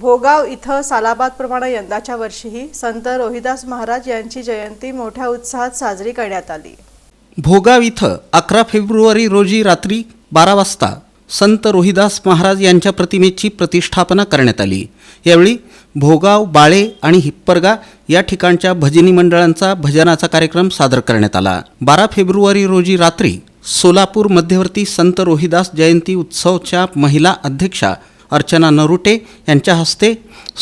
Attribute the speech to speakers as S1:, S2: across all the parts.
S1: भोगाव इथं सालाबादप्रमाणे यंदाच्या वर्षीही संत रोहिदास महाराज यांची जयंती मोठ्या उत्साहात साजरी करण्यात आली.
S2: भोगाव इथं अकरा फेब्रुवारी रोजी रात्री बारा वाजता संत रोहिदास महाराज यांच्या प्रतिमेची प्रतिष्ठापना करण्यात आली. यावेळी भोगाव बाळे आणि हिप्परगा या ठिकाणच्या भजनी मंडळांचा भजनाचा कार्यक्रम सादर करण्यात आला. बारा फेब्रुवारी रोजी रात्री सोलापूर मध्यवर्ती संत रोहिदास जयंती उत्सवच्या महिला अध्यक्षा अर्चना नरुटे यांच्या हस्ते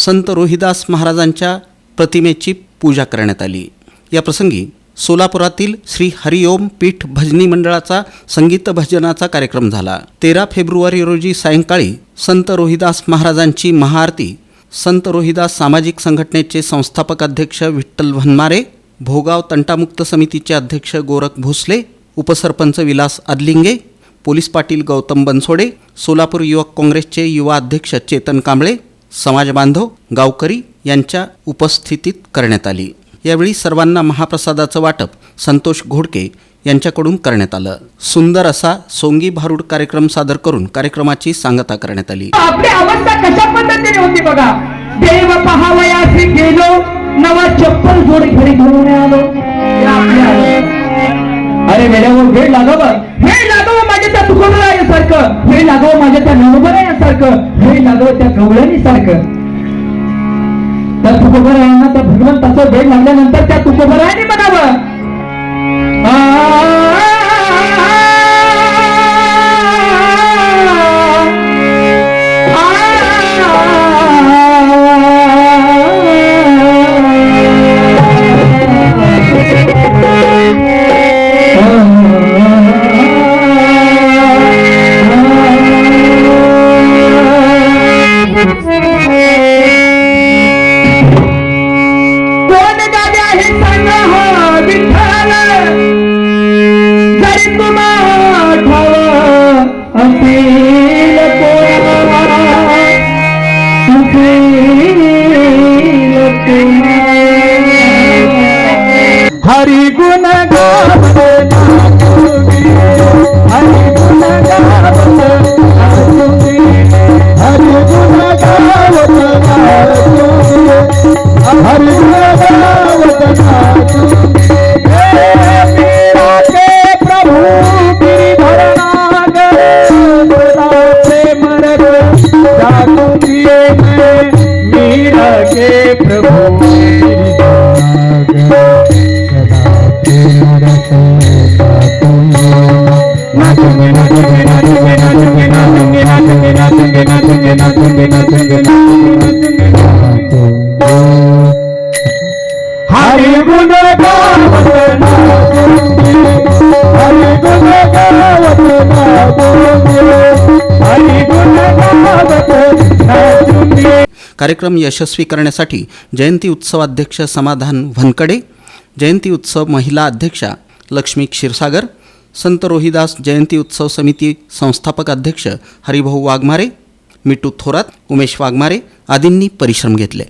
S2: संत रोहिदास महाराजांच्या प्रतिमेची पूजा करण्यात आली. या प्रसंगी सोलापुरातील श्री हरिओम पीठ भजनी मंडळाचा संगीत भजनाचा कार्यक्रम झाला. तेरा फेब्रुवारी रोजी सायंकाळी संत रोहिदास महाराजांची महाआरती संत रोहिदास सामाजिक संघटनेचे संस्थापक अध्यक्ष विठ्ठल भन्मारे भोगाव तंटामुक्त समितीचे अध्यक्ष गोरख भोसले उपसरपंच विलास आदलिंगे पोलीस पाटील गौतम बनसोडे सोलापूर युवक काँग्रेसचे युवा अध्यक्ष चेतन कांबळे समाज बांधव गावकरी यांच्या उपस्थितीत करण्यात आली. यावेळी सर्वांना महाप्रसादाचं वाटप संतोष घोडके यांच्याकडून करण्यात आलं. सुंदर असा सोंगी भारूड कार्यक्रम सादर करून कार्यक्रमाची सांगता करण्यात आली.
S3: आपली अवस्था कशा पद्धतीने होती बघा. देव पहावयासी गेलो नवा चप्पल जोड घरी घेऊन आलो अरे वेळेवर वेळ लागावं माझ्या त्या सारखं. हे लागव माझ्या त्या नवबरायासारखं हे लागव त्या गवळणी सारखं तर तुकोबरायांना त्या भगवंताचा वेळ लागल्यानंतर हरिगुण हरिगुण हरिगुण हरिगुण नाचूंगे हरि गुण
S2: कार्यक्रम यशस्वी करण्यासाठी जयंती उत्सव अध्यक्ष समाधान भनकडे जयंती उत्सव महिला अध्यक्षा लक्ष्मी क्षीरसागर संत रोहिदास जयंती उत्सव समिती संस्थापक अध्यक्ष हरिभाऊ वाघमारे मिटू थोरात उमेश वाघमारे आदींनी परिश्रम घेतले.